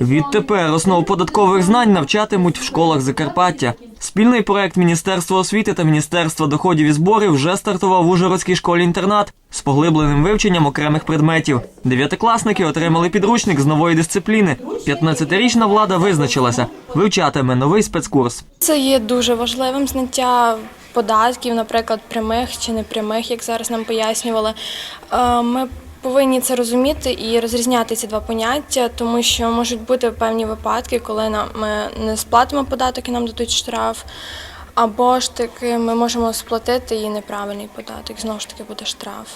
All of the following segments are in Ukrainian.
Відтепер основ податкових знань навчатимуть в школах Закарпаття. Спільний проект Міністерства освіти та Міністерства доходів і зборів вже стартував в Ужгородській школі-інтернат з поглибленим вивченням окремих предметів. Дев'ятикласники отримали підручник з нової дисципліни. 15-річна влада визначилася, вивчатиме новий спецкурс. Це є дуже важливим знаття податків, наприклад, прямих чи непрямих, як зараз нам пояснювали. Е, Ми повинні це розуміти і розрізняти ці два поняття, тому що можуть бути певні випадки, коли ми не сплатимо податок і нам дадуть штраф. Або ж таки ми можемо сплатити і неправильний податок. Знову ж таки буде штраф.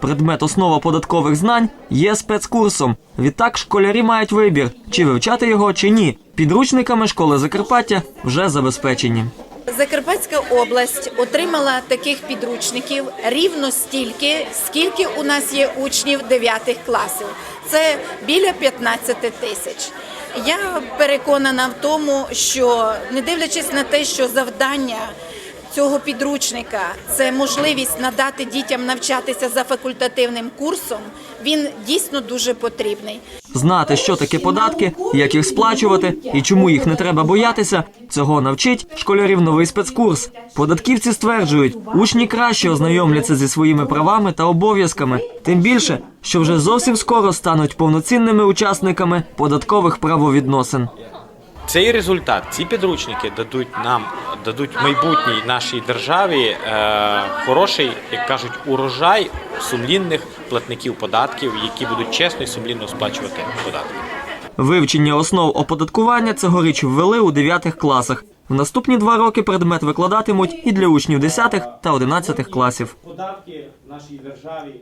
Предмет основа податкових знань є спецкурсом. Відтак школярі мають вибір, чи вивчати його, чи ні. Підручниками школи Закарпаття вже забезпечені. Закарпатська область отримала таких підручників рівно стільки, скільки у нас є учнів 9 класів. Це біля 15 тисяч. Я переконана в тому, що не дивлячись на те, що завдання цього підручника це можливість надати дітям навчатися за факультативним курсом, він дійсно дуже потрібний. Знати, що таке податки, як їх сплачувати і чому їх не треба боятися, цього навчить школярів новий спецкурс. Податківці стверджують, учні краще ознайомляться зі своїми правами та обов'язками, тим більше, що вже зовсім скоро стануть повноцінними учасниками податкових правовідносин. Цей результат, ці підручники дадуть нам, дадуть майбутній нашій державі е, хороший, як кажуть, урожай сумлінних платників податків, які будуть чесно і сумлінно сплачувати податки. Вивчення основ оподаткування цьогоріч ввели у 9 класах. В наступні два роки предмет викладатимуть і для учнів 10 та 11 класів. Податки в нашій державі